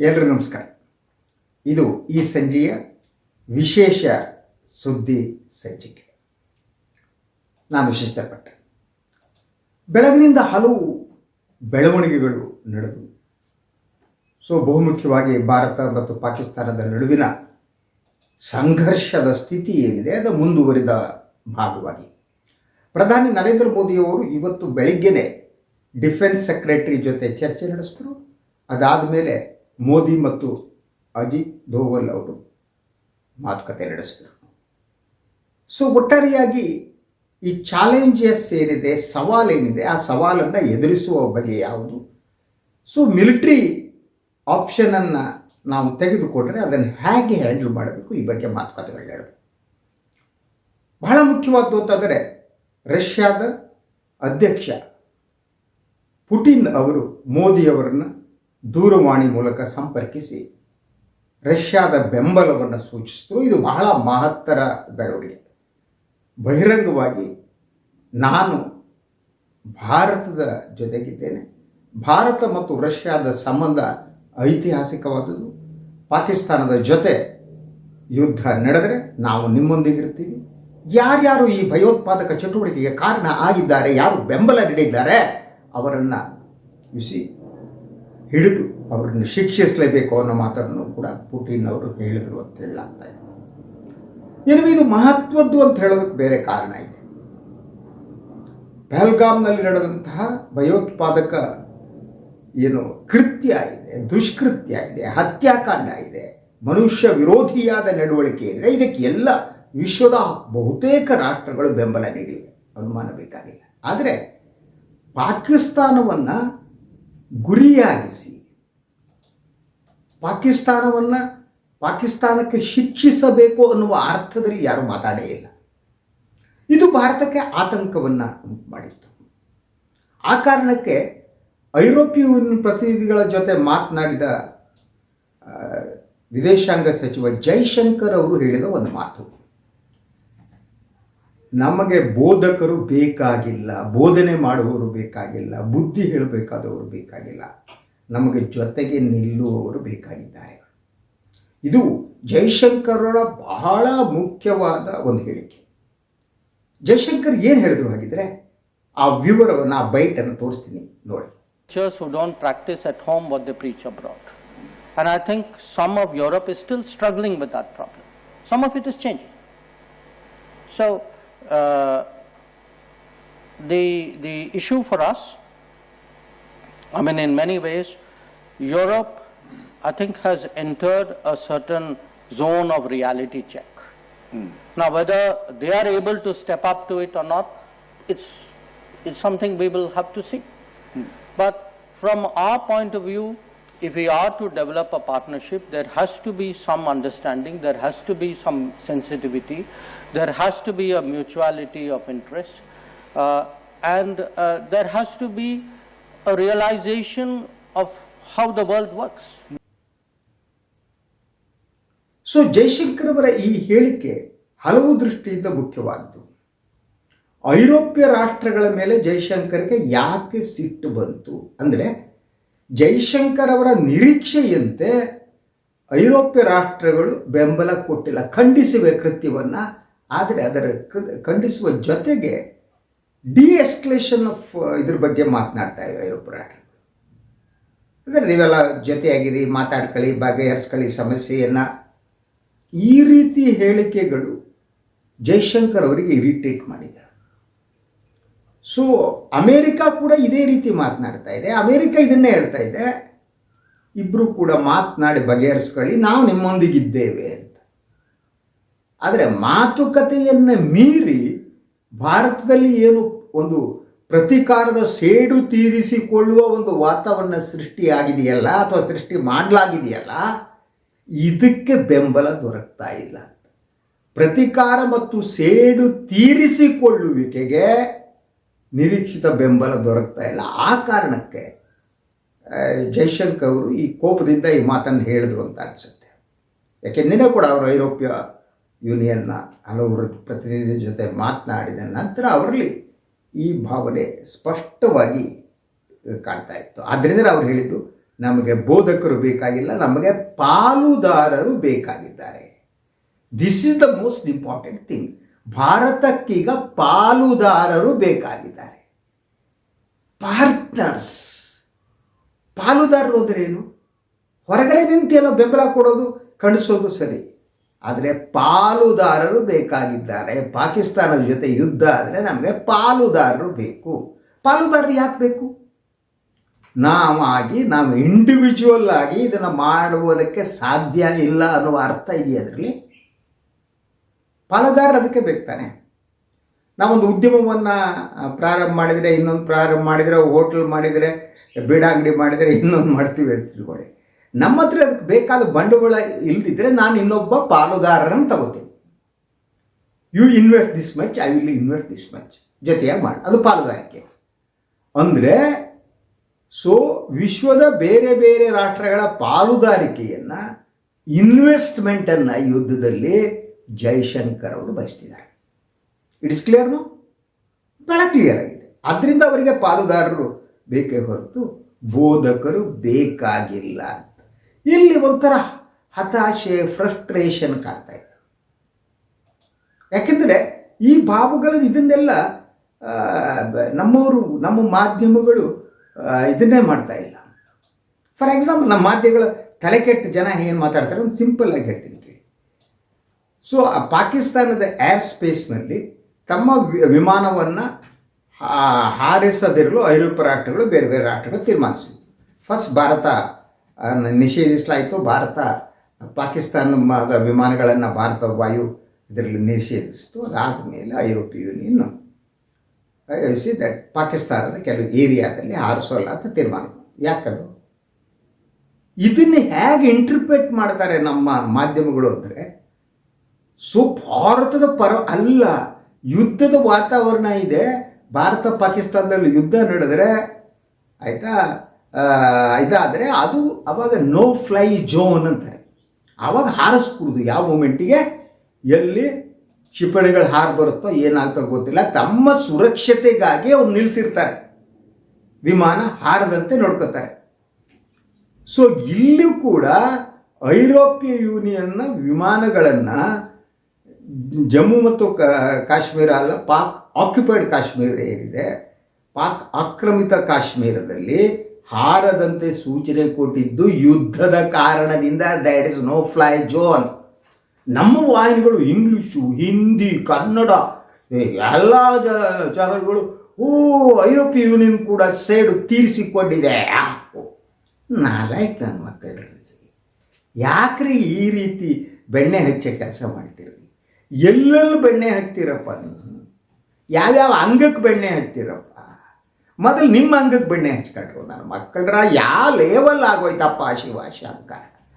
ಎಲ್ರಿಗೂ ನಮಸ್ಕಾರ. ಇದು ಈ ಸಂಜೆಯ ವಿಶೇಷ ಸುದ್ದಿ ಸಂಚಿಕೆ. ನಾನು ಶಿಷ್ಟಪಟ್ಟೆ ಬೆಳಗಿನಿಂದ ಹಲವು ಬೆಳವಣಿಗೆಗಳು ನಡೆದವು. ಸೊ, ಬಹುಮುಖ್ಯವಾಗಿ ಭಾರತ ಮತ್ತು ಪಾಕಿಸ್ತಾನದ ನಡುವಿನ ಸಂಘರ್ಷದ ಸ್ಥಿತಿ ಏನಿದೆ, ಅದು ಮುಂದುವರಿದ ಭಾಗವಾಗಿ. ಪ್ರಧಾನಿ ನರೇಂದ್ರ ಮೋದಿಯವರು ಇವತ್ತು ಬೆಳಿಗ್ಗೆನೆ ಡಿಫೆನ್ಸ್ ಸೆಕ್ರೆಟರಿ ಜೊತೆ ಚರ್ಚೆ ನಡೆಸಿದ್ರು. ಅದಾದ ಮೇಲೆ ಮೋದಿ ಮತ್ತು ಅಜಿತ್ ಧೋವಲ್ ಅವರು ಮಾತುಕತೆ ನಡೆಸಿದರು. ಸೊ ಒಟ್ಟಾರೆಯಾಗಿ ಈ ಚಾಲೆಂಜಸ್ ಏನಿದೆ ಸವಾಲೇನಿದೆ ಆ ಸವಾಲನ್ನು ಎದುರಿಸುವ ಬಗೆ ಯಾವುದು? ಸೊ ಮಿಲಿಟ್ರಿ ಆಪ್ಷನನ್ನು ನಾವು ತೆಗೆದುಕೊಂಡ್ರೆ ಅದನ್ನು ಹೇಗೆ ಹ್ಯಾಂಡಲ್ ಮಾಡಬೇಕು? ಈ ಬಗ್ಗೆ ಮಾತುಕತೆಗಳು ನಡೆದು ಬಹಳ ಮುಖ್ಯವಾದ್ದು ಅಂತಂದರೆ, ರಷ್ಯಾದ ಅಧ್ಯಕ್ಷ ಪುಟಿನ್ ಅವರು ಮೋದಿಯವರನ್ನು ದೂರವಾಣಿ ಮೂಲಕ ಸಂಪರ್ಕಿಸಿ. ರಷ್ಯಾದ ಬೆಂಬಲವನ್ನು ಸೂಚಿಸಿದ್ರು. ಇದು ಬಹಳ ಮಹತ್ತರ ಬೆಳವಣಿಗೆ. ಬಹಿರಂಗವಾಗಿ ನಾನು ಭಾರತದ ಜೊತೆಗಿದ್ದೇನೆ. ಭಾರತ ಮತ್ತು ರಷ್ಯಾದ ಸಂಬಂಧ ಐತಿಹಾಸಿಕವಾದುದು ಪಾಕಿಸ್ತಾನದ ಜೊತೆ ಯುದ್ಧ ನಡೆದರೆ ನಾವು ನಿಮ್ಮೊಂದಿಗಿರ್ತೀವಿ. ಯಾರ್ಯಾರು ಈ ಭಯೋತ್ಪಾದಕ ಚಟುವಟಿಕೆಗೆ ಕಾರಣ ಆಗಿದ್ದಾರೆ, ಯಾರು ಬೆಂಬಲ ನೀಡಿದ್ದಾರೆ, ಅವರನ್ನು ಬಿಸಿ ಹಿಡಿದು ಅವರನ್ನು ಶಿಕ್ಷಿಸಲೇಬೇಕು ಅನ್ನೋ ಮಾತನ್ನು ಕೂಡ ಪುಟಿನ್ ಅವರು ಹೇಳಿದರು ಅಂತ ಹೇಳಲಾಗ್ತಾ ಇದೆ. ಏನಿವೆ ಇದು ಮಹತ್ವದ್ದು ಅಂತ ಹೇಳೋದಕ್ಕೆ ಬೇರೆ ಕಾರಣ ಇದೆ. ಪಹಲ್ಗಾಮ್ನಲ್ಲಿ ನಡೆದಂತಹ ಭಯೋತ್ಪಾದಕ ಏನು ಕೃತ್ಯ ಇದೆ, ದುಷ್ಕೃತ್ಯ ಇದೆ, ಹತ್ಯಾಕಾಂಡ ಇದೆ, ಮನುಷ್ಯ ವಿರೋಧಿಯಾದ ನಡವಳಿಕೆ ಇದೆ, ಇದಕ್ಕೆ ಎಲ್ಲ ವಿಶ್ವದ ಬಹುತೇಕ ರಾಷ್ಟ್ರಗಳು ಬೆಂಬಲ ನೀಡಿವೆ. ಅನುಮಾನ ಬೇಕಾಗಿಲ್ಲ ಆದರೆ ಪಾಕಿಸ್ತಾನವನ್ನು ಗುರಿಯಾಗಿಸಿ. ಪಾಕಿಸ್ತಾನವನ್ನು ಪಾಕಿಸ್ತಾನಕ್ಕೆ ಶಿಕ್ಷಿಸಬೇಕು ಅನ್ನುವ ಅರ್ಥದಲ್ಲಿ ಯಾರು ಮಾತಾಡೇ ಇಲ್ಲ. ಇದು ಭಾರತಕ್ಕೆ ಆತಂಕವನ್ನು ಉಂಟು ಮಾಡಿತ್ತು ಆ ಕಾರಣಕ್ಕೆ ಐರೋಪ್ಯ ಪ್ರತಿನಿಧಿಗಳ ಜೊತೆ ಮಾತನಾಡಿದ ವಿದೇಶಾಂಗ ಸಚಿವ ಜೈಶಂಕರ್ ಅವರು ಹೇಳಿದ ಒಂದು ಮಾತು. ನಮಗೆ ಬೋಧಕರು ಬೇಕಾಗಿಲ್ಲ, ಬೋಧನೆ ಮಾಡುವವರು ಬೇಕಾಗಿಲ್ಲ, ಬುದ್ಧಿ ಹೇಳಬೇಕಾದವರು ಬೇಕಾಗಿಲ್ಲ. ನಮಗೆ ಜೊತೆಗೆ ನಿಲ್ಲುವವರು ಬೇಕಾಗಿದ್ದಾರೆ. ಇದು ಜೈಶಂಕರ ಬಹಳ ಮುಖ್ಯವಾದ ಒಂದು ಹೇಳಿಕೆ. ಜೈಶಂಕರ್ ಏನು ಹೇಳಿದ್ರು ಹಾಗಿದ್ರೆ, ಆ ವಿವರವನ್ನು ಆ ಬೈಟನ್ನು ತೋರಿಸ್ತೀನಿ ನೋಡಿ. Teachers who don't practise at home what they preach abroad and I think some of Europe is still struggling with that problem some of it is change so uh, the, the issue for us, I mean, in many ways, Europe, I think, has entered a certain zone of reality check. Now, whether they are able to step up to it or not, it's, it's something we will have to see. But from our point of view, if we are to develop a partnership, there has to be some understanding, there has to be some sensitivity, there has to be a mutuality of interest, uh, and uh, there has to be a realization of how the world works. So Jaishankar ಅವರ ಈ ಹೇಳಿಕೆ ಹಲವು ದೃಷ್ಟಿಯಿಂದ ಮುಖ್ಯವಾದ್ದು ಐರೋಪ್ಯ ರಾಷ್ಟ್ರಗಳ ಮೇಲೆ ಜೈಶಂಕರ್ಗೆ ಯಾಕೆ ಸಿಟ್ಟು ಬಂತು ಅಂದರೆ ಜೈಶಂಕರ್ ಅವರ ನಿರೀಕ್ಷೆಯಂತೆ ಐರೋಪ್ಯ ರಾಷ್ಟ್ರಗಳು ಬೆಂಬಲ ಕೊಟ್ಟಿಲ್ಲ, ಖಂಡಿಸಿವೆ ಕೃತ್ಯವನ್ನು. ಆದರೆ ಅದರ ಖಂಡಿಸುವ ಜೊತೆಗೆ ಡಿ ಎಸ್ಕಲೇಷನ್ ಆಫ್, ಇದ್ರ ಬಗ್ಗೆ ಮಾತನಾಡ್ತಾ ಇವೆ ಐರೋಪ್ಯ ರಾಷ್ಟ್ರಗಳು. ಅಂದರೆ ನೀವೆಲ್ಲ ಜೊತೆಯಾಗಿರಿ, ಮಾತಾಡ್ಕೊಳ್ಳಿ, ಬಗೆಹರಿಸ್ಕೊಳ್ಳಿ ಸಮಸ್ಯೆಯನ್ನು. ಈ ರೀತಿ ಹೇಳಿಕೆಗಳು ಜೈಶಂಕರ್ ಅವರಿಗೆ ಇರಿಟೇಟ್ ಮಾಡಿದೆ. ಸೊ ಅಮೇರಿಕ ಕೂಡ ಇದೇ ರೀತಿ ಮಾತನಾಡ್ತಾ ಇದೆ. ಅಮೇರಿಕ ಇದನ್ನೇ ಹೇಳ್ತಾ ಇದೆ. ಇಬ್ಬರು ಕೂಡ ಮಾತನಾಡಿ ಬಗೆಹರಿಸ್ಕೊಳ್ಳಿ. ನಾವು ನಿಮ್ಮೊಂದಿಗಿದ್ದೇವೆ ಅಂತ. ಆದರೆ ಮಾತುಕತೆಯನ್ನು ಮೀರಿ ಭಾರತದಲ್ಲಿ ಏನು ಒಂದು ಪ್ರತಿಕಾರದ ಸೇಡು ತೀರಿಸಿಕೊಳ್ಳುವ ಒಂದು ವಾತಾವರಣ ಸೃಷ್ಟಿಯಾಗಿದೆಯಲ್ಲ ಅಥವಾ ಸೃಷ್ಟಿ ಮಾಡಲಾಗಿದೆಯಲ್ಲ, ಇದಕ್ಕೆ ಬೆಂಬಲ ದೊರಕ್ತಾ ಇಲ್ಲ ಪ್ರತಿಕಾರ ಮತ್ತು ಸೇಡು ತೀರಿಸಿಕೊಳ್ಳುವಿಕೆಗೆ ನಿರೀಕ್ಷಿತ ಬೆಂಬಲ ದೊರಕ್ತಾ ಇಲ್ಲ. ಆ ಕಾರಣಕ್ಕೆ ಜೈಶಂಕರ್ ಅವರು ಈ ಕೋಪದಿಂದ ಈ ಮಾತನ್ನು ಹೇಳಿದ್ರು ಅಂತ ಅನಿಸುತ್ತೆ. ಯಾಕೆಂದರೆ ಕೂಡ ಅವರು ಐರೋಪ್ಯ ಯೂನಿಯನ್ನ ಹಲವರು ಪ್ರತಿನಿಧಿ ಜೊತೆ ಮಾತನಾಡಿದ ನಂತರ ಅವರಲ್ಲಿ ಈ ಭಾವನೆ ಸ್ಪಷ್ಟವಾಗಿ ಕಾಣ್ತಾ ಇತ್ತು. ಆದ್ದರಿಂದ ಅವ್ರು ಹೇಳಿದ್ದು, ನಮಗೆ ಬೋಧಕರು ಬೇಕಾಗಿಲ್ಲ, ನಮಗೆ ಪಾಲುದಾರರು ಬೇಕಾಗಿದ್ದಾರೆ. This is the most important thing ಭಾರತಕ್ಕೀಗ ಪಾಲುದಾರರು ಬೇಕಾಗಿದ್ದಾರೆ. ಪಾರ್ಟ್ನರ್ಸ್ ಪಾಲುದಾರರು ಅಂದ್ರೆ ಏನು? ಹೊರಗಡೆ ನಿಂತೆಲ್ಲ ಬೆಂಬಲ ಕೊಡೋದು ಕಣಿಸೋದು ಸರಿ. ಆದರೆ ಪಾಲುದಾರರು ಬೇಕಾಗಿದ್ದಾರೆ. ಪಾಕಿಸ್ತಾನದ ಜೊತೆ ಯುದ್ಧ ಆದರೆ ನಮಗೆ ಪಾಲುದಾರರು ಬೇಕು. ಪಾಲುದಾರರು ಯಾಕೆ ಬೇಕು? ನಾವಾಗಿ ನಾವು ಇಂಡಿವಿಜುವಲ್ ಆಗಿ ಇದನ್ನು ಮಾಡುವುದಕ್ಕೆ ಸಾಧ್ಯ ಇಲ್ಲ ಅನ್ನುವ ಅರ್ಥ ಇದೆಯಾ ಅದರಲ್ಲಿ? ಪಾಲುದಾರರು ಅದಕ್ಕೆ ಬೇಕಾನೆ ನಾವೊಂದು ಉದ್ಯಮವನ್ನು ಪ್ರಾರಂಭ ಮಾಡಿದರೆ, ಇನ್ನೊಂದು ಪ್ರಾರಂಭ ಮಾಡಿದರೆ, ಹೋಟ್ಲ್ ಮಾಡಿದರೆ, ಬೀಡ ಅಂಗಡಿ ಮಾಡಿದರೆ, ಇನ್ನೊಂದು ಮಾಡ್ತೀವಿ ಅಂತ ತಿಳ್ಕೊಳ್ಳಿ. ನಮ್ಮ ಹತ್ರ ಅದಕ್ಕೆ ಬೇಕಾದ ಬಂಡವಾಳ ಇಲ್ದಿದ್ರೆ ನಾನು ಇನ್ನೊಬ್ಬ ಪಾಲುದಾರರನ್ನು ತಗೋತೀನಿ. You invest this much I will invest this much ಜೊತೆಯಾಗಿ ಮಾಡಿ. ಅದು ಪಾಲುದಾರಿಕೆ. ಅಂದರೆ ಸೊ ವಿಶ್ವದ ಬೇರೆ ಬೇರೆ ರಾಷ್ಟ್ರಗಳ ಪಾಲುದಾರಿಕೆಯನ್ನು ಇನ್ವೆಸ್ಟ್ಮೆಂಟನ್ನು ಯುದ್ಧದಲ್ಲಿ ಜೈಶಂಕರ್ ಅವರು ಬಯಸ್ತಿದ್ದಾರೆ. ಇಟ್ ಇಸ್ ಕ್ಲಿಯರ್ನು ಬಹಳ ಕ್ಲಿಯರ್ ಆಗಿದೆ. ಅದರಿಂದ ಅವರಿಗೆ ಪಾಲುದಾರರು ಬೇಕೇ ಹೊರತು ಬೋಧಕರು ಬೇಕಾಗಿಲ್ಲ ಅಂತ. ಇಲ್ಲಿ ಒಂಥರ ಹತಾಶೆ ಫ್ರಸ್ಟ್ರೇಷನ್ ಕಾಣ್ತಾ ಇದೆ. ಯಾಕೆಂದರೆ ಈ ಭಾವುಗಳನ್ನು ಇದನ್ನೆಲ್ಲ ನಮ್ಮವರು, ನಮ್ಮ ಮಾಧ್ಯಮಗಳು ಇದನ್ನೇ ಮಾಡ್ತಾ ಇಲ್ಲ. ಫಾರ್ ಎಕ್ಸಾಂಪಲ್ ನಮ್ಮ ಮಾಧ್ಯಮಗಳ ತಲೆಕೆಟ್ಟ ಜನ ಏನು ಮಾತಾಡ್ತಾರೆ? ಒಂದು ಸಿಂಪಲ್ ಆಗಿ ಹೇಳ್ತೀನಿ. ಸೊ ಪಾಕಿಸ್ತಾನದ ಏರ್ ಸ್ಪೇಸ್ನಲ್ಲಿ ತಮ್ಮ ವಿಮಾನವನ್ನು ಹಾರಿಸದಿರಲು ಐರೋಪ್ಯ ರಾಷ್ಟ್ರಗಳು ಬೇರೆ ಬೇರೆ ರಾಷ್ಟ್ರಗಳು ತೀರ್ಮಾನಿಸಿವೆ. ಫಸ್ಟ್ ಭಾರತ ನಿಷೇಧಿಸಲಾಯಿತು. ಭಾರತ ಪಾಕಿಸ್ತಾನದ ವಿಮಾನಗಳನ್ನು ಭಾರತ ವಾಯು ಇದರಲ್ಲಿ ನಿಷೇಧಿಸಿತು. ಅದಾದ ಮೇಲೆ ಐರೋಪ್ಯ ಯೂನಿಯನ್ ದಟ್ ಪಾಕಿಸ್ತಾನದ ಕೆಲವು ಏರಿಯಾದಲ್ಲಿ ಹಾರಿಸೋಲ್ಲ ಅಂತ ತೀರ್ಮಾನ. ಯಾಕದು? ಇದನ್ನು ಹೇಗೆ ಇಂಟರ್ಪ್ರೇಟ್ ಮಾಡ್ತಾರೆ ನಮ್ಮ ಮಾಧ್ಯಮಗಳು ಅಂದರೆ ಸೊ ಭಾರತದ ಪರ ಅಲ್ಲ, ಯುದ್ಧದ ವಾತಾವರಣ ಇದೆ. ಭಾರತ ಪಾಕಿಸ್ತಾನದಲ್ಲಿ ಯುದ್ಧ ನಡೆದರೆ, ಆಯಿತಾ? ಇದಾದರೆ ಅದು ಅವಾಗ ನೋ ಫ್ಲೈ ಜೋನ್ ಅಂತಾರೆ. ಆವಾಗ ಹಾರಿಸ್ಬಿಡುದು ಯಾವ ಮೂಮೆಂಟಿಗೆ ಎಲ್ಲಿ ಕ್ಷಿಪಣಿಗಳು ಹಾರು ಬರುತ್ತೋ ಏನಾಗ್ತೋ ಗೊತ್ತಿಲ್ಲ. ತಮ್ಮ ಸುರಕ್ಷತೆಗಾಗಿ ಅವ್ರು ನಿಲ್ಲಿಸಿರ್ತಾರೆ ವಿಮಾನ ಹಾರದಂತೆ ನೋಡ್ಕೋತಾರೆ. ಸೊ ಇಲ್ಲೂ ಕೂಡ ಐರೋಪ್ಯ ಯೂನಿಯನ್ನ ವಿಮಾನಗಳನ್ನು ಜಮ್ಮು ಮತ್ತು ಕಾಶ್ಮೀರ ಅಲ್ಲ, ಪಾಕ್ ಆಕ್ಯುಪೈಡ್ ಕಾಶ್ಮೀರ ಏನಿದೆ, ಪಾಕ್ ಆಕ್ರಮಿತ ಕಾಶ್ಮೀರದಲ್ಲಿ ಹಾರದಂತೆ ಸೂಚನೆ ಕೊಟ್ಟಿದ್ದು ಯುದ್ಧದ ಕಾರಣದಿಂದ that is no fly zone ನಮ್ಮ ವಾಹಿನಿಗಳು ಇಂಗ್ಲೀಷು, ಹಿಂದಿ, ಕನ್ನಡ ಎಲ್ಲ ಚಾನಲ್ಗಳು ಓ, ಐರೋಪ್ಯ ಯೂನಿಯನ್ ಕೂಡ ಸೇಡು ತೀರಿಸಿಕೊಂಡಿದೆ. ನಾಲ್ಕು ನನ್ನ ಮಕ್ಕಳ ಯಾಕ್ರಿ ಈ ರೀತಿ ಬೆಣ್ಣೆ ಹಚ್ಚೋ ಕೆಲಸ ಮಾಡ್ತೀರಿ? ಎಲ್ಲೆಲ್ಲಿ ಬೆಣ್ಣೆ ಹಾಕ್ತೀರಪ್ಪ ನೀವು ಯಾವ್ಯಾವ ಅಂಗಕ್ಕೆ ಬೆಣ್ಣೆ ಹಾಕ್ತೀರಪ್ಪ? ಮೊದಲು ನಿಮ್ಮ ಅಂಗಕ್ಕೆ ಬೆಣ್ಣೆ ಹಚ್ಕೊಂಡ್ರು ನಾನು ಮಕ್ಕಳರ. ಯಾವ ಲೆವೆಲ್ ಆಗೋಯ್ತಪ್ಪ ಶಿವಾಶ ಅಂತ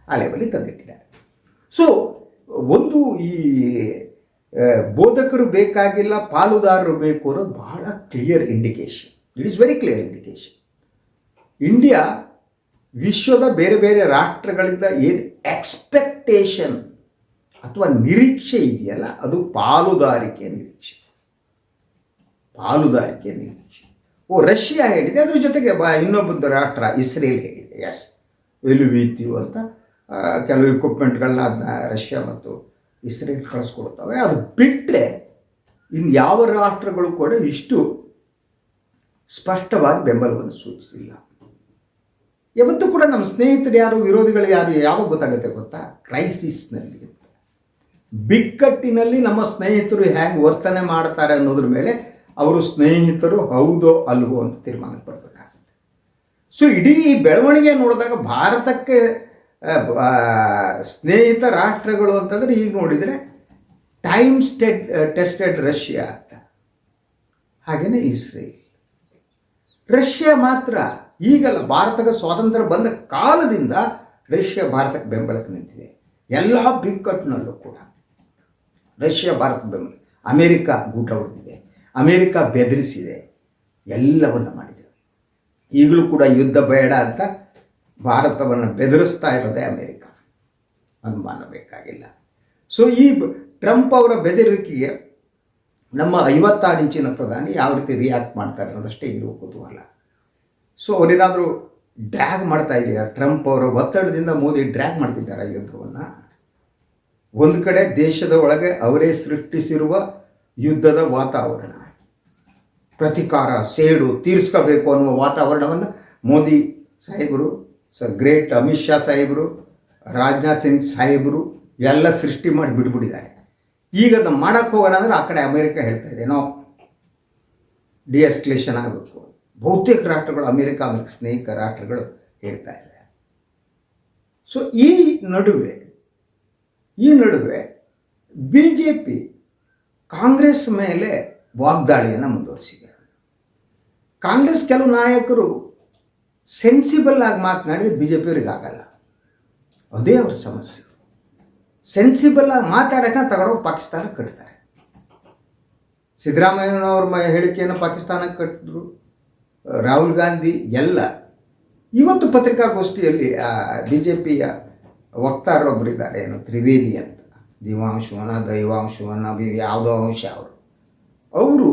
ಆ ಲೆವೆಲಿಗೆ ತಂದಿಟ್ಟಿದ್ದಾರೆ. ಸೊ ಒಂದು ಈ ಬೋಧಕರು ಬೇಕಾಗಿಲ್ಲ, ಪಾಲುದಾರರು ಬೇಕು ಅನ್ನೋದು ಬಹಳ clear indication it is very clear indication India ವಿಶ್ವದ ಬೇರೆ ಬೇರೆ ರಾಷ್ಟ್ರಗಳಿಂದ ಏನು ಎಕ್ಸ್ಪೆಕ್ಟೇಷನ್ ಅಥವಾ ನಿರೀಕ್ಷೆ ಇದೆಯಲ್ಲ, ಅದು ಪಾಲುದಾರಿಕೆ ನಿರೀಕ್ಷೆ. ಪಾಲುದಾರಿಕೆ ನಿರೀಕ್ಷೆ. ಓ, ರಷ್ಯಾ ಹೇಳಿದೆ, ಅದ್ರ ಜೊತೆಗೆ ಬ ಇನ್ನೊಬ್ಬ ರಾಷ್ಟ್ರ, ಇಸ್ರೇಲ್ ಹೇಳಿದೆ ಎಸ್ ಎಲುವೀತೀವ್ ಅಂತ ಕೆಲವು ಇಕ್ವಿಪ್ಮೆಂಟ್ಗಳನ್ನ ಅದನ್ನ ರಷ್ಯಾ ಮತ್ತು ಇಸ್ರೇಲ್ ಕಳಿಸ್ಕೊಡ್ತವೆ. ಅದು ಬಿಟ್ಟರೆ ಇನ್ನು ಯಾವ ರಾಷ್ಟ್ರಗಳು ಕೂಡ ಇಷ್ಟು ಸ್ಪಷ್ಟವಾಗಿ ಬೆಂಬಲವನ್ನು ಸೂಚಿಸಿಲ್ಲ. ಯಾವತ್ತೂ ಕೂಡ ನಮ್ಮ ಸ್ನೇಹಿತರು ಯಾರು, ವಿರೋಧಿಗಳು ಯಾರು, ಯಾವಾಗ ಗೊತ್ತಾಗುತ್ತೆ ಗೊತ್ತಾ? ಕ್ರೈಸಿಸ್ನಲ್ಲಿ ಬಿಕ್ಕಟ್ಟಿನಲ್ಲಿ ನಮ್ಮ ಸ್ನೇಹಿತರು ಹೇಗೆ ವರ್ತನೆ ಮಾಡ್ತಾರೆ ಅನ್ನೋದ್ರ ಮೇಲೆ ಅವರು ಸ್ನೇಹಿತರು ಹೌದೋ ಅಲ್ವೋ ಅಂತ ತೀರ್ಮಾನಕ್ಕೆ ಬರಬೇಕಾಗುತ್ತೆ. ಸೊ ಇಡೀ ಬೆಳವಣಿಗೆ ನೋಡಿದಾಗ ಭಾರತಕ್ಕೆ ಸ್ನೇಹಿತ ರಾಷ್ಟ್ರಗಳು ಅಂತಂದರೆ ಈಗ ನೋಡಿದರೆ ಟೈಮ್ ಸ್ಟೆಡ್ ಟೆಸ್ಟೆಡ್ ರಷ್ಯಾ ಅಂತ. ಹಾಗೆಯೇ ಇಸ್ರೇಲ್ ರಷ್ಯಾ ಮಾತ್ರ ಈಗಲ್ಲ, ಭಾರತಕ್ಕೆ ಸ್ವಾತಂತ್ರ್ಯ ಬಂದ ಕಾಲದಿಂದ ರಷ್ಯಾ ಭಾರತಕ್ಕೆ ಬೆಂಬಲಕ್ಕೆ ನಿಂತಿದೆ. ಎಲ್ಲ ಬಿಕ್ಕಟ್ಟಿನಲ್ಲೂ ಕೂಡ. ರಷ್ಯಾ, ಭಾರತ ಬೆಂಬಲ ಅಮೇರಿಕ ಗೂಟ ಹೊಡೆದಿದೆ. ಅಮೇರಿಕ ಬೆದರಿಸಿದೆ. ಎಲ್ಲವನ್ನು ಮಾಡಿದೆ. ಈಗಲೂ ಕೂಡ ಯುದ್ಧ ಬೇಡ ಅಂತ ಭಾರತವನ್ನು ಬೆದರಿಸ್ತಾ ಇರೋದೇ ಅಮೇರಿಕ. ಅನುಮಾನ ಬೇಕಾಗಿಲ್ಲ. ಸೊ ಈ ಟ್ರಂಪ್ ಅವರ ಬೆದರಿಕೆಗೆ ನಮ್ಮ ಐವತ್ತಾರು ಇಂಚಿನ ಪ್ರಧಾನಿ ಯಾವ ರೀತಿ ರಿಯಾಕ್ಟ್ ಮಾಡ್ತಾರೆ ಅನ್ನೋದಷ್ಟೇ ಇರುವ ಕುತೂಹಲ. ಸೊ ಅವರೇನಾದರೂ ಡ್ರ್ಯಾಗ್ ಮಾಡ್ತಾ ಇದ್ದೀರಾ ಟ್ರಂಪ್ ಅವರ ಒತ್ತಡದಿಂದ ಮೋದಿ ಡ್ರ್ಯಾಗ್ ಮಾಡ್ತಿದ್ದಾರೆ ಯುದ್ಧವನ್ನು? ಒಂದು ಕಡೆ ದೇಶದ ಒಳಗೆ ಅವರೇ ಸೃಷ್ಟಿಸಿರುವ ಯುದ್ಧದ ವಾತಾವರಣ. ಪ್ರತಿಕಾರ, ಸೇಡು ತೀರಿಸ್ಕೋಬೇಕು ಅನ್ನುವ ವಾತಾವರಣವನ್ನು ಮೋದಿ ಸಾಹೇಬರು, ಸ ಗ್ರೇಟ್ ಅಮಿತ್ ಶಾ ಸಾಹೇಬರು, ರಾಜನಾಥ್ ಸಿಂಗ್ ಸಾಹೇಬರು ಎಲ್ಲ ಸೃಷ್ಟಿ ಮಾಡಿ ಬಿಟ್ಬಿಟ್ಟಿದ್ದಾರೆ. ಈಗ ಅದನ್ನು ಮಾಡೋಕ್ಕೆ ಹೋಗೋಣ ಅಂದರೆ ಆ ಕಡೆ ಅಮೇರಿಕ ಹೇಳ್ತಾ ಇದೆ ನಾವು ಡಿಎಸ್ಕ್ಲೇಷನ್ ಆಗಬೇಕು. ಬಹುತೇಕ ರಾಷ್ಟ್ರಗಳು, ಅಮೇರಿಕ ಅಮೇರಿಕ ಸ್ನೇಹಿತ ರಾಷ್ಟ್ರಗಳು ಹೇಳ್ತಾ ಇದೆ ಸೊ ಈ ನಡುವೆ ಈ ನಡುವೆ ಬಿ ಜೆ ಪಿ ಕಾಂಗ್ರೆಸ್ ಮೇಲೆ ವಾಗ್ದಾಳಿಯನ್ನು ಮುಂದುವರಿಸಿದೆ. ಕಾಂಗ್ರೆಸ್ ಕೆಲವು ನಾಯಕರು ಸೆನ್ಸಿಬಲ್ ಆಗಿ ಮಾತನಾಡಿದ್ರೆ ಬಿ ಜೆ ಪಿಯವ್ರಿಗೆ ಆಗಲ್ಲ. ಅದೇ ಅವ್ರ ಸಮಸ್ಯೆ. ಸೆನ್ಸಿಬಲ್ ಆಗಿ ಮಾತಾಡೋಕೆ ತಗೊಂಡೋಗಿ ಪಾಕಿಸ್ತಾನ ಕಟ್ತಾರೆ. ಸಿದ್ದರಾಮಯ್ಯನವ್ರ ಮ ಹೇಳಿಕೆಯನ್ನು ಪಾಕಿಸ್ತಾನಕ್ಕೆ ಕಟ್ಟಿದ್ರು ರಾಹುಲ್ ಗಾಂಧಿ ಎಲ್ಲ. ಇವತ್ತು ಪತ್ರಿಕಾಗೋಷ್ಠಿಯಲ್ಲಿ ಬಿ ಜೆ ಪಿಯ ವಕ್ತಾರರೊಬ್ಬರಿದ್ದಾರೆ ಏನು ತ್ರಿವೇದಿ ಅಂತ ದಿವಾಂಶವನ ದೈವಾಂಶವನ ಬಿ- ಯಾವುದೋ ಅಂಶ ಅವರು ಅವರು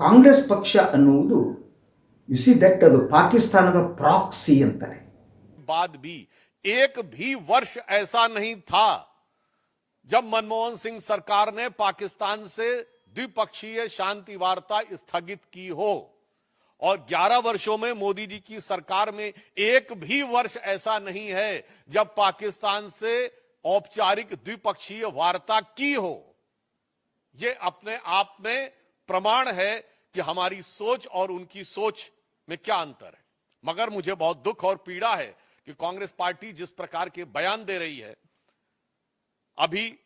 ಕಾಂಗ್ರೆಸ್ ಪಕ್ಷ ಅನ್ನುವುದು ಯು ಸಿ ದಟ್ ಅದು ಪಾಕಿಸ್ತಾನದ ಪ್ರಾಕ್ಸಿ ಅಂತಾರೆ बाद भी एक भी वर्ष ऐसा नहीं था जब मनमोहन सिंह सरकार ने पाकिस्तान से द्विपक्षीय शांति वार्ता स्थगित की हो और 11 वर्षों में मोदी जी की सरकार में एक भी वर्ष ऐसा नहीं है जब पाकिस्तान से औपचारिक द्विपक्षीय वार्ता की हो। ये अपने आप में प्रमाण है कि हमारी सोच और उनकी सोच में क्या अंतर है। मगर मुझे बहुत दुख और पीड़ा है कि कांग्रेस पार्टी जिस प्रकार के बयान दे रही है, अभी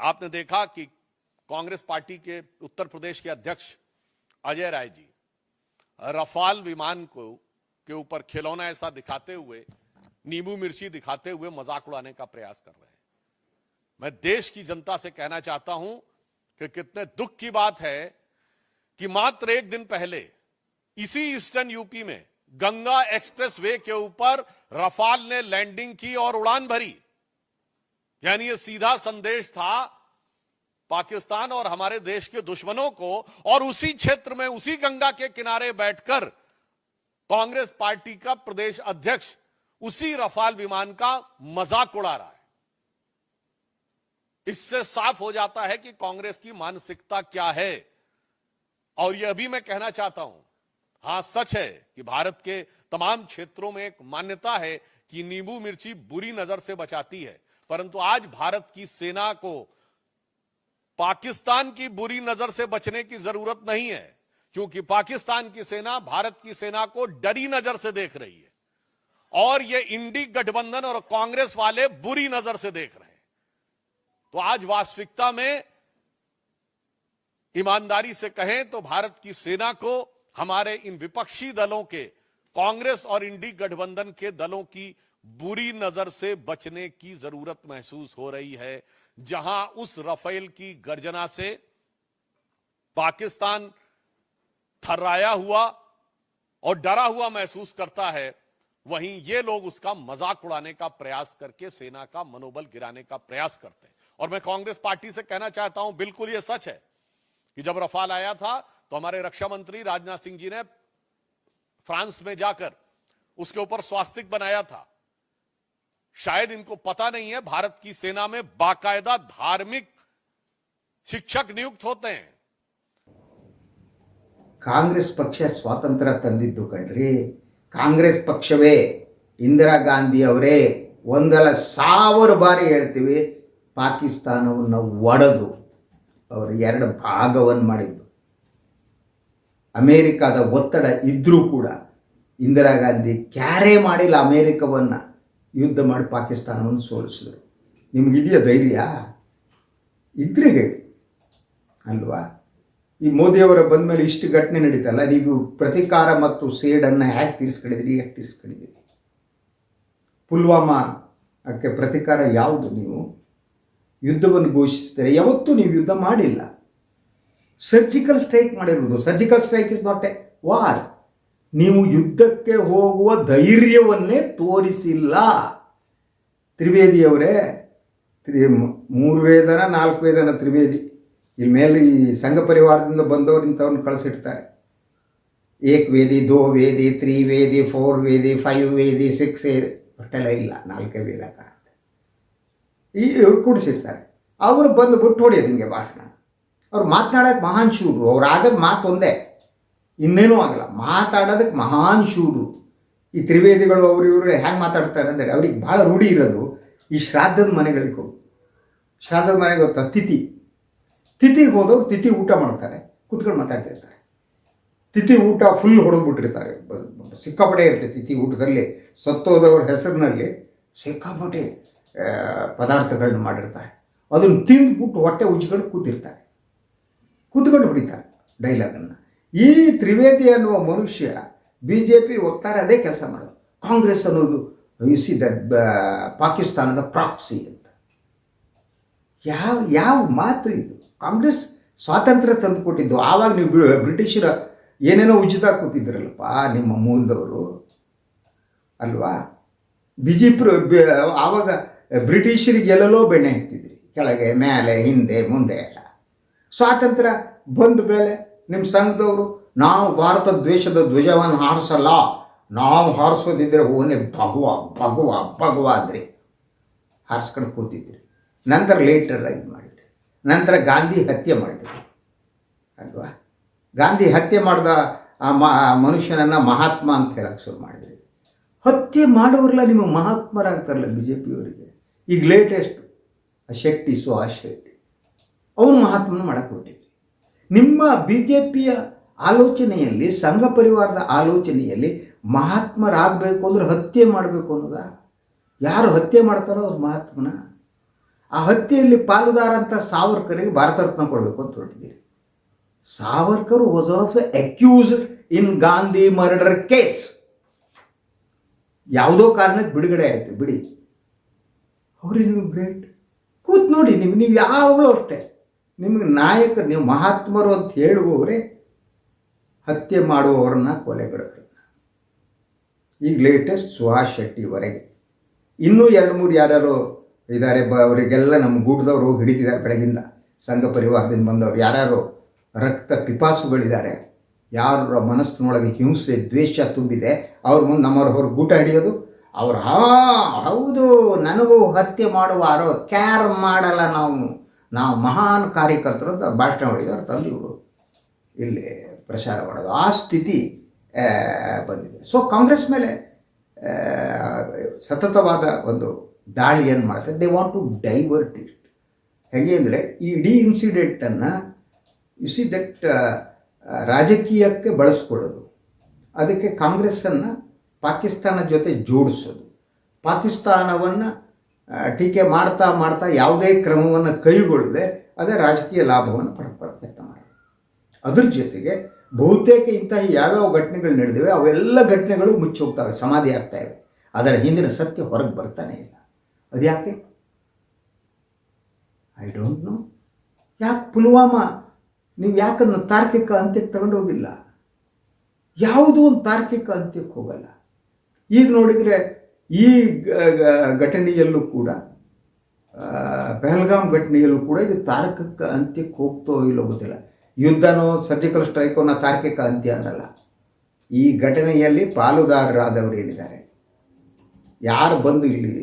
आपने देखा कि कांग्रेस पार्टी के उत्तर प्रदेश के अध्यक्ष अजय राय जी रफाल विमान को, के ऊपर खिलौना ऐसा दिखाते हुए, नींबू मिर्ची दिखाते हुए मज़ाक उड़ाने का प्रयास कर रहे हैं। मैं देश की जनता से कहना चाहता हूँ कि कितने दुख की बात है कि मात्र एक दिन पहले, इसी ईस्टर्न यूपी में, गंगा एक्सप्रेस वे के ऊपर रफाल ने लैंडिंग की और उड़ान भरी। यानी यह सीधा संदेश था पाकिस्तान और हमारे देश के दुश्मनों को और उसी क्षेत्र में, उसी गंगा के किनारे बैठकर कांग्रेस पार्टी का प्रदेश अध्यक्ष उसी रफाल विमान का मज़ाक उड़ा रहा है। इससे साफ़ हो जाता है कि कांग्रेस की मानसिकता क्या है। और यह भी मैं कहना चाहता हूँ, हाँ, सच है कि भारत के तमाम क्षेत्रों में एक मान्यता है कि नींबू मिर्ची बुरी नज़र से बचाती है। परंतु आज भारत की सेना को पाकिस्तान की बुरी नज़र से बचने की ज़रूरत नहीं है, क्योंकि पाकिस्तान की सेना भारत की सेना को डरी नज़र से देख रही है। और ये इंडी गठबंधन और कांग्रेस वाले बुरी नज़र से देख रहे हैं। तो आज वास्तविकता में ईमानदारी से कहें तो भारत की सेना को हमारे इन विपक्षी दलों के, कांग्रेस और इंडी गठबंधन के दलों की बुरी नज़र से बचने की ज़रूरत महसूस हो रही है। जहाँ उस रफेल की गर्जना से पाकिस्तान थर्राया हुआ और डरा हुआ महसूस करता है, वहीं ये लोग उसका मज़ाक उड़ाने का प्रयास करके सेना का मनोबल गिराने का प्रयास करते हैं। और मैं कांग्रेस पार्टी से कहना चाहता हूँ, बिल्कुल ये सच है कि जब रफाल आया था तो हमारे रक्षा मंत्री राजनाथ सिंह जी ने फ्रांस में जाकर उसके ऊपर स्वास्तिक बनाया था। शायद इनको पता नहीं है भारत की सेना में बाकायदा धार्मिक शिक्षक नियुक्त होते हैं ಕಾಂಗ್ರೆಸ್ ಪಕ್ಷ ಸ್ವಾತಂತ್ರ್ಯ ತಂದಿದ್ದು ಕಣ್ರಿ ಕಾಂಗ್ರೆಸ್ ಪಕ್ಷವೇ ಇಂದಿರಾ ಗಾಂಧಿ ಅವರೇ ಒಂದಲ್ಲ ಸಾವಿರ ಬಾರಿ ಹೇಳ್ತೀವಿ ಪಾಕಿಸ್ತಾನವನ್ನು ಒಡೆದು ಅವರು ಎರಡು ಭಾಗವನ್ನು ಮಾಡಿದ್ದು ಅಮೇರಿಕಾದ ಒತ್ತಡ ಇದ್ದರೂ ಕೂಡ ಇಂದಿರಾ ಗಾಂಧಿ ಕ್ಯಾರೇ ಮಾಡಿಲ್ಲ ಅಮೇರಿಕವನ್ನು ಯುದ್ಧ ಮಾಡಿ ಪಾಕಿಸ್ತಾನವನ್ನು ಸೋಲಿಸಿದರು. ನಿಮಗಿದೆಯಾ ಧೈರ್ಯ? ಇದ್ರೆ ಹೇಳಿ. ಅಲ್ವಾ? ಈ ಮೋದಿಯವರ ಬಂದ ಮೇಲೆ ಇಷ್ಟು ಘಟನೆ ನಡೀತಲ್ಲ, ನೀವು ಪ್ರತಿಕಾರ ಮತ್ತು ಸೇಡನ್ನು ಹ್ಯಾಕ್ ತೀರಿಸ್ಕೊಂಡಿದ್ರಿ ಯಾಕೆ ತೀರಿಸ್ಕೊಂಡಿದ್ದೀರಿ? ಪುಲ್ವಾಮಾ ಅದಕ್ಕೆ ಪ್ರತಿಕಾರ ಯಾವುದು ನೀವು? ಯುದ್ಧವನ್ನು ಘೋಷಿಸಿದರೆ ಯಾವತ್ತೂ ನೀವು ಯುದ್ಧ ಮಾಡಿಲ್ಲ. ಸರ್ಜಿಕಲ್ ಸ್ಟ್ರೈಕ್ ಮಾಡಿರ್ಬೋದು surgical strike is not a war ನೀವು ಯುದ್ಧಕ್ಕೆ ಹೋಗುವ ಧೈರ್ಯವನ್ನೇ ತೋರಿಸಿಲ್ಲ. ತ್ರಿವೇದಿಯವರೇ, ತ್ರಿ, ಮೂರು ವೇದನ, ನಾಲ್ಕು ವೇದನ ತ್ರಿವೇದಿ. ಇಲ್ಲಿ ಮೇಲೆ ಈ ಸಂಘ ಪರಿವಾರದಿಂದ ಬಂದವರು ಇಂಥವ್ರನ್ನ ಕಳಿಸಿಡ್ತಾರೆ. ಏಕ್ ವೇದಿ, ದೋ ವೇದಿ, ತ್ರೀ ವೇದಿ, ಫೋರ್ ವೇದಿ, ಫೈವ್ ವೇದಿ, ಸಿಕ್ಸ್ ವೇದಿ. ಅಷ್ಟೆಲ್ಲ ಇಲ್ಲ, ನಾಲ್ಕೇ ವೇದ ಕಾಣುತ್ತೆ. ಈ ಕೂಡಿಸಿರ್ತಾರೆ ಅವರು ಬಂದು ಬಿಟ್ಟು ಹೊಡೆಯೋದು ಹಿಂಗೆ ಭಾಷಣ. ಅವ್ರು ಮಾತನಾಡೋಕೆ ಮಹಾನ್ ಶೂರು ಅವ್ರು ಆಗೋದು ಮಾತು ಒಂದೇ. ಇನ್ನೇನೂ ಆಗಲ್ಲ. ಮಾತಾಡೋದಕ್ಕೆ ಮಹಾನ್ ಶೂರು. ಈ ತ್ರಿವೇದಿಗಳು ಅವರು ಇವರು ಹ್ಯಾಂಗೆ ಮಾತಾಡ್ತಾರೆ ಅಂದರೆ ಅವ್ರಿಗೆ ಭಾಳ ರೂಢಿ ಇರೋದು ಈ ಶ್ರಾದ್ದದ ಮನೆಗಳಿಗೆ ಹೋಗಿ. ಶ್ರಾದ್ದದ ಮನೆಗೆ ಗೊತ್ತಾ ತಿಥಿ. ತಿಥಿಗೆ ಹೋದವ್ರು ತಿಥಿ ಊಟ ಮಾಡ್ತಾರೆ, ಕೂತ್ಕೊಂಡು ಮಾತಾಡ್ತಿರ್ತಾರೆ ತಿಥಿ ಊಟ ಫುಲ್ ಹೊಡೆದ್ಬಿಟ್ಟಿರ್ತಾರೆ. ಸಿಕ್ಕಾಪಟ್ಟೆ ಇರುತ್ತೆ ತಿಥಿ ಊಟದಲ್ಲಿ, ಸತ್ತೋದವ್ರ ಹೆಸರಿನಲ್ಲಿ ಸಿಕ್ಕಾಪಟ್ಟೆ ಪದಾರ್ಥಗಳನ್ನ ಮಾಡಿರ್ತಾರೆ. ಅದನ್ನು ತಿಂದ್ಬಿಟ್ಟು ಹೊಟ್ಟೆ ಉಜ್ಕೊಂಡು ಕೂತಿರ್ತಾರೆ. ಕೂತ್ಕೊಂಡು ಹೊಡಿತಾರೆ ಡೈಲಾಗನ್ನು ಈ ತ್ರಿವೇದಿ ಅನ್ನುವ ಮನುಷ್ಯ ಬಿ ಜೆ ಪಿ ಹೋಗ್ತಾರೆ ಅದೇ ಕೆಲಸ ಮಾಡೋದು. ಕಾಂಗ್ರೆಸ್ ಅನ್ನೋದು ಇಸಿ ದ ಪಾಕಿಸ್ತಾನದ ಪ್ರಾಕ್ಸಿ ಅಂತ. ಯಾವ ಯಾವ ಮಾತು ಇದು? ಕಾಂಗ್ರೆಸ್ ಸ್ವಾತಂತ್ರ್ಯ ತಂದು ಕೊಟ್ಟಿದ್ದು ಆವಾಗ ನೀವು ಬ್ರಿಟಿಷರ ಏನೇನೋ ಉಚಿತ ಕೂತಿದ್ರಲ್ಲಪ್ಪ, ನಿಮ್ಮ ಮೂಲದವರು. ಅಲ್ವಾ? ಬಿ ಜೆ ಪಿ ಆವಾಗ ಬ್ರಿಟಿಷರಿಗೆ ಎಲ್ಲೆಲ್ಲೋ ಬೆಣ್ಣೆ ಹಾಕ್ತಿದ್ರಿ. ಕೆಳಗೆ, ಮೇಲೆ, ಹಿಂದೆ, ಮುಂದೆ ಎಲ್ಲ. ಸ್ವಾತಂತ್ರ್ಯ ಬಂದ ಮೇಲೆ ನಿಮ್ಮ ಸಂಘದವರು, ನಾವು ಭಾರತ ದ್ವೇಷದ ಧ್ವಜವನ್ನು ಹಾರಿಸಲ್ಲ. ನಾವು ಹಾರಿಸೋದಿದ್ರೆ ಓನೆ ಭಗವ ಭಗವ ಭಗವ ಅಂದ್ರಿ ಹಾರಿಸ್ಕೊಂಡು ಕೂತಿದ್ರಿ. ನಂತರ ಲೇಟರ್ ಇದು ಮಾಡಿದ್ರಿ. ನಂತರ ಗಾಂಧಿ ಹತ್ಯೆ ಮಾಡಿದ್ರಿ. ಅಲ್ವಾ? ಗಾಂಧಿ ಹತ್ಯೆ ಮಾಡಿದ ಆ ಮನುಷ್ಯನನ್ನು ಮಹಾತ್ಮ ಅಂತ ಹೇಳಕ್ಕೆ ಶುರು ಮಾಡಿದ್ರಿ. ಹತ್ಯೆ ಮಾಡೋರೆಲ್ಲ ನಿಮ್ಮ ಮಹಾತ್ಮರಾಗ್ತಾರಲ್ಲ ಬಿ ಜೆ ಪಿಯವರಿಗೆ ಈಗ ಲೇಟೆಸ್ಟ್ ಶೆಟ್ಟಿ, ಸುಹಾಸ್ ಶೆಟ್ಟಿ. ಅವನು ಮಹಾತ್ಮನ ಮಾಡಕ್ಕೆ ಹೊಟ್ಟಿದ್ರಿ ನಿಮ್ಮ ಬಿ ಜೆ ಪಿಯ ಆಲೋಚನೆಯಲ್ಲಿ, ಸಂಘ ಪರಿವಾರದ ಆಲೋಚನೆಯಲ್ಲಿ ಮಹಾತ್ಮರಾಗಬೇಕು ಅಂದ್ರೆ ಹತ್ಯೆ ಮಾಡಬೇಕು ಅನ್ನೋದ? ಯಾರು ಹತ್ಯೆ ಮಾಡ್ತಾರೋ ಅವ್ರ ಮಹಾತ್ಮನ? ಆ ಹತ್ಯೆಯಲ್ಲಿ ಪಾಲುದಾರ ಅಂತ ಸಾವರ್ಕರಿಗೆ ಭಾರತ ರತ್ನ ಕೊಡಬೇಕು ಅಂತ ಹೊರಟಿದ್ದೀರಿ. Savarkar was one of the accused in Gandhi murder case ಯಾವುದೋ ಕಾರಣಕ್ಕೆ ಬಿಡುಗಡೆ ಆಯಿತು, ಬಿಡಿ. ಅವ್ರಿಗೆ ನೀವು ಗ್ರೇಟ್ ಕೂತ್ ನೋಡಿ ನಿಮ್ಗೆ ನೀವು ಯಾವಾಗಲೂ ಅಷ್ಟೇ. ನಿಮಗೆ ನಾಯಕ, ನೀವು ಮಹಾತ್ಮರು ಅಂತ ಹೇಳುವವರೇ ಹತ್ಯೆ ಮಾಡುವವರನ್ನ ಕೊಲೆಗಡಕರನ್ನ ಈಗ ಲೇಟೆಸ್ಟ್ ಸುಹಾಸ್ ಶೆಟ್ಟಿವರೆಗೆ. ಇನ್ನೂ ಎರಡು ಮೂರು ಯಾರ್ಯಾರು ಇದ್ದಾರೆ ಬ ಅವರಿಗೆಲ್ಲ ನಮ್ಮ ಗೂಡದವರು ಹೋಗಿ ಹಿಡಿತಿದ್ದಾರೆ ಬೆಳಗಿಂದ. ಸಂಘ ಪರಿವಾರದಿಂದ ಬಂದವರು. ಯಾರ್ಯಾರು ರಕ್ತ ಪಿಪಾಸುಗಳಿದ್ದಾರೆ, ಯಾರ ಮನಸ್ಸಿನೊಳಗೆ ಹಿಂಸೆ, ದ್ವೇಷ ತುಂಬಿದೆ, ಅವ್ರ ಮುಂದೆ ನಮ್ಮವ್ರ ಹೊರ ಗೂಟ ಹಿಡಿಯೋದು, ಅವ್ರು, ಹಾ, ಹೌದು, ನನಗೂ ಹತ್ಯೆ ಮಾಡುವ ಆರೋ ಕ್ಯಾರ್ ಮಾಡಲ್ಲ ನಾವು. ನಾವು ಮಹಾನ್ ಕಾರ್ಯಕರ್ತರು ಭಾಷಣ ಹೊಡೆದವ್ರು ತಂದು ಇವರು ಇಲ್ಲಿ ಪ್ರಚಾರ ಮಾಡೋದು. ಆ ಸ್ಥಿತಿ ಬಂದಿದೆ. ಸೊ ಕಾಂಗ್ರೆಸ್ ಮೇಲೆ ಸತತವಾದ ಒಂದು ದಾಳಿ ಏನು ಮಾಡ್ತಾರೆ. They want to divert it ಹೇಗೆ ಅಂದರೆ, ಈ ಇಡೀ ಇನ್ಸಿಡೆಂಟನ್ನು ಯು ಸಿ ದಟ್ ರಾಜಕೀಯಕ್ಕೆ ಬಳಸ್ಕೊಳ್ಳೋದು. ಅದಕ್ಕೆ ಕಾಂಗ್ರೆಸ್ಸನ್ನು ಪಾಕಿಸ್ತಾನ ಜೊತೆ ಜೋಡಿಸೋದು. ಪಾಕಿಸ್ತಾನವನ್ನು ಟೀಕೆ ಮಾಡ್ತಾ ಮಾಡ್ತಾ ಯಾವುದೇ ಕ್ರಮವನ್ನು ಕೈಗೊಳ್ಳದೆ ಅದೇ ರಾಜಕೀಯ ಲಾಭವನ್ನು ಪಡ್ಕೊಳ್ಳೋ ಪ್ರಯತ್ನ ಮಾಡೋದು ಅದ್ರ ಜೊತೆಗೆ ಬಹುತೇಕ ಇಂತಹ ಯಾವ್ಯಾವ ಘಟನೆಗಳು ನಡೆದಿವೆ, ಅವೆಲ್ಲ ಘಟನೆಗಳು ಮುಚ್ಚಿ ಹೋಗ್ತವೆ, ಸಮಾಧಿ ಆಗ್ತಾ ಇವೆ. ಅದರ ಹಿಂದಿನ ಸತ್ಯ ಹೊರಗೆ ಬರ್ತಾನೆ ಇಲ್ಲ. ಅದು ಯಾಕೆ ಐ ಡೋಂಟ್ ನೋ ಯಾಕೆ ಪುಲ್ವಾಮಾ? ನೀವು ಯಾಕನ್ನು ತಾರ್ಕಿಕ ಅಂತ್ಯಕ್ಕೆ ತಗೊಂಡೋಗಿಲ್ಲ ಯಾವುದೂ ಒಂದು ತಾರ್ಕಿಕ ಅಂತ್ಯಕ್ಕೆ ಹೋಗಲ್ಲ. ಈಗ ನೋಡಿದರೆ ಈ ಘಟನೆಯಲ್ಲೂ ಕೂಡ ಪೆಹಲ್ಗಾಮ್ ಘಟನೆಯಲ್ಲೂ ಕೂಡ ಇದು ತಾರ್ಕಿಕ ಅಂತ್ಯಕ್ಕೆ ಹೋಗ್ತೋ ಇಲ್ಲೋ ಗೊತ್ತಿಲ್ಲ. ಯುದ್ಧನೋ, ಸರ್ಜಿಕಲ್ ಸ್ಟ್ರೈಕೋ ನಾ ತಾರ್ಕಿಕ ಅಂತ್ಯ ಅನ್ನಲ್ಲ. ಈ ಘಟನೆಯಲ್ಲಿ ಪಾಲುದಾರರಾದವರು ಏನಿದ್ದಾರೆ? ಯಾರು ಬಂದು ಇಲ್ಲಿ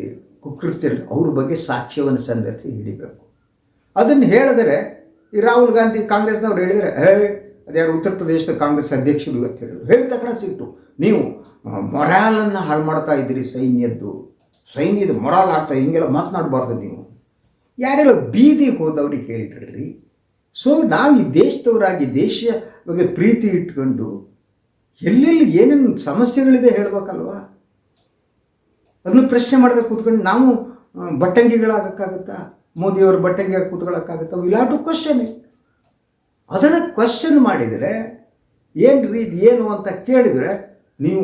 ಕುಕೃತ್ಯ, ಅವ್ರ ಬಗ್ಗೆ ಸಾಕ್ಷ್ಯವನ್ನು ಸಂದರ್ಶಿ ಹಿಡಿಬೇಕು. ಅದನ್ನು ಹೇಳಿದರೆ ಈ ರಾಹುಲ್ ಗಾಂಧಿ ಕಾಂಗ್ರೆಸ್ನವ್ರು ಹೇಳಿದರೆ ಏ ಅದ್ಯಾರು ಉತ್ತರ ಪ್ರದೇಶದ ಕಾಂಗ್ರೆಸ್ ಅಧ್ಯಕ್ಷರು ಇವತ್ತು ಹೇಳಿದ್ರು ಹೇಳಿದ ತಕ್ಷಣ ಸಿಟ್ಟು. ನೀವು ಮೊರಾಲನ್ನು ಹಾಳು ಮಾಡ್ತಾ ಇದ್ದೀರಿ ಸೈನ್ಯದ್ದು. ಸೈನ್ಯದ ಮೊರಾಲ್ ಆಡ್ತಾ, ಹಿಂಗೆಲ್ಲ ಮಾತನಾಡಬಾರ್ದು ನೀವು. ಯಾರೆಲ್ಲ ಬೀದಿ ಹೋದವ್ರಿಗೆ ಹೇಳಿದ್ರಿ ಸೊ ನಾವು ಈ ದೇಶದವರಾಗಿ ದೇಶ ಬಗ್ಗೆ ಪ್ರೀತಿ ಇಟ್ಕೊಂಡು, ಎಲ್ಲೆಲ್ಲಿ ಏನೇನು ಸಮಸ್ಯೆಗಳಿದೆ ಹೇಳ್ಬೇಕಲ್ವಾ? ಅದನ್ನು ಪ್ರಶ್ನೆ ಮಾಡದೆ ಕೂತ್ಕೊಂಡು ನಾವು ಬಟ್ಟಂಗಿಗಳಾಗಕ್ಕಾಗತ್ತಾ? ಮೋದಿಯವರು ಬಟ್ಟಂಗಿಯಾಗಿ ಕೂತ್ಕೊಳ್ಳೋಕ್ಕಾಗತ್ತಾ? ವಿಲ್ ಕ್ವಶನ್ ಅದನ್ನು ಕ್ವಶನ್ ಮಾಡಿದರೆ, ಏನು ರೀ ಇದು ಏನು ಅಂತ ಕೇಳಿದರೆ, ನೀವು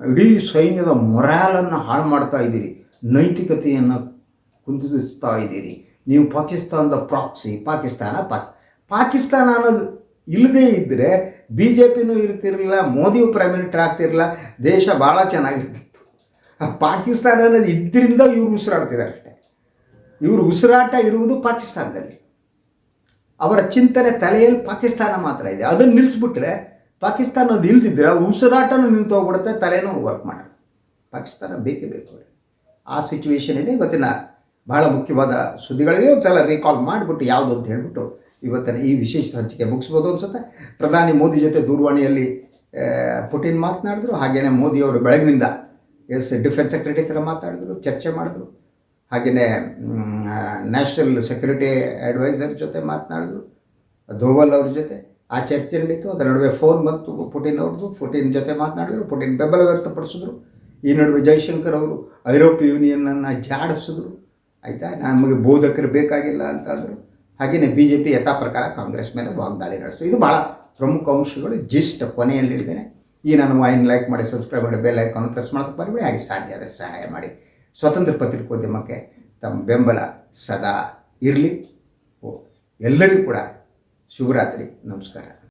ಇಡೀ ಸೈನ್ಯದ ಮೊರಾಲನ್ನು ಹಾಳು ಮಾಡ್ತಾ ಇದ್ದೀರಿ. ನೈತಿಕತೆಯನ್ನು ಕುಂದಿಸ್ತಾ ಇದ್ದೀರಿ. ನೀವು ಪಾಕಿಸ್ತಾನದ ಪ್ರಾಕ್ಸಿ ಪಾಕಿಸ್ತಾನ ಪಾಕ್, ಪಾಕಿಸ್ತಾನ ಅನ್ನೋದು ಇಲ್ಲದೇ ಇದ್ದರೆ ಬಿ ಜೆ ಪಿನೂ ಇರ್ತಿರಲಿಲ್ಲ, ಮೋದಿಯು ಪ್ರೈಮ್ ಮಿನಿಸ್ಟರ್ ಆಗ್ತಿರಲಿಲ್ಲ, ದೇಶ ಭಾಳ ಚೆನ್ನಾಗಿರ್ತಿತ್ತು. ಪಾಕಿಸ್ತಾನ ಅನ್ನೋದು ಇದ್ದರಿಂದ ಇವರು ಉಸಿರಾಡ್ತಿದ್ದಾರೆ ಅಷ್ಟೇ. ಇವರು ಉಸಿರಾಟ ಇರುವುದು ಪಾಕಿಸ್ತಾನದಲ್ಲಿ. ಅವರ ಚಿಂತನೆ ತಲೆಯಲ್ಲಿ ಪಾಕಿಸ್ತಾನ ಮಾತ್ರ ಇದೆ. ಅದನ್ನು ನಿಲ್ಲಿಸ್ಬಿಟ್ರೆ ಪಾಕಿಸ್ತಾನ ನಿಲ್ದಿದ್ರೆ ಉಸಿರಾಟನೂ ನಿಂತು ಹೋಗ್ಬಿಡುತ್ತೆ, ತಲೆನೂ ವರ್ಕ್ ಮಾಡಲ್ಲ. ಪಾಕಿಸ್ತಾನ ಬೇಕೇ ಬೇಕು. ಆ ಸಿಚುವೇಶನ್ ಇದೆ. ಇವತ್ತಿನ ಬಹಳ ಮುಖ್ಯವಾದ ಸುದ್ದಿಗಳಿದೆ. ಒಂದು ಸಲ ರೀಕಾಲ್ ಮಾಡಿಬಿಟ್ಟು ಯಾವುದು ಅಂತ ಹೇಳ್ಬಿಟ್ಟು ಇವತ್ತಿನ ಈ ವಿಶೇಷ ಸಂಚಿಕೆ ಮುಗಿಸ್ಬೋದು ಅನ್ಸುತ್ತೆ. ಪ್ರಧಾನಿ ಮೋದಿ ಜೊತೆ ದೂರವಾಣಿಯಲ್ಲಿ ಪುಟಿನ್ ಮಾತನಾಡಿದ್ರು. ಹಾಗೆಯೇ ಮೋದಿಯವರು ಬೆಳಗಿನಿಂದ ಎಸ್ ಡಿಫೆನ್ಸ್ ಸೆಕ್ರೆಟರಿ ಹತ್ರ ಮಾತಾಡಿದ್ರು, ಚರ್ಚೆ ಮಾಡಿದ್ರು. ಹಾಗೆಯೇ ನ್ಯಾಷನಲ್ ಸೆಕ್ಯೂರಿಟಿ ಅಡ್ವೈಸರ್ ಜೊತೆ ಮಾತನಾಡಿದ್ರು ಧೋವಲ್ ಅವ್ರ ಜೊತೆ. ಆ ಚರ್ಚೆ ನಡೀತು ಅದರ ನಡುವೆ ಫೋನ್ ಬಂತು, ಪುಟಿನ್ ಅವ್ರದ್ದು, ಪುಟಿನ್ ಜೊತೆ ಮಾತನಾಡಿದ್ರು, ಪುಟಿನ್ ಬೆಂಬಲ ವ್ಯಕ್ತಪಡಿಸಿದ್ರು. ಈ ನಡುವೆ ಜೈಶಂಕರ್ ಅವರು ಐರೋಪ್ಯ ಯೂನಿಯನನ್ನು ಜಾಡಿಸಿದ್ರು. ಆಯಿತಾ? ನಮಗೆ ಬೋಧಕರು ಬೇಕಾಗಿಲ್ಲ ಅಂತಂದರು. ಹಾಗೆಯೇ ಬಿ ಜೆ ಪಿ ಯಥಾ ಪ್ರಕಾರ ಕಾಂಗ್ರೆಸ್ ಮೇಲೆ ವಾಗ್ದಾಳಿ ನಡೆಸ್ತು. ಇದು ಭಾಳ ಪ್ರಮುಖ ಅಂಶಗಳು, ಜಿಸ್ಟ್ ಕೊನೆಯಲ್ಲಿ ಹೇಳಿದ್ದೇನೆ ಈ ನಾನು ವಾಯಿನ್ ಲೈಕ್ ಮಾಡಿ ಸಬ್ಸ್ಕ್ರೈಬ್ ಮಾಡಿ ಬೆಲ್ ಐಕಾನ್ ಪ್ರೆಸ್ ಮಾಡೋಕ್ಕೆ ಬರಬೇಡಿ. ಹಾಗೆ ಸಾಧ್ಯ ಆದರೆ ಸಹಾಯ ಮಾಡಿ. ಸ್ವತಂತ್ರ ಪತ್ರಿಕೋದ್ಯಮಕ್ಕೆ ತಮ್ಮ ಬೆಂಬಲ ಸದಾ ಇರಲಿ. ಎಲ್ಲರಿಗೂ ಕೂಡ ಶುಭರಾತ್ರಿ. ನಮಸ್ಕಾರ.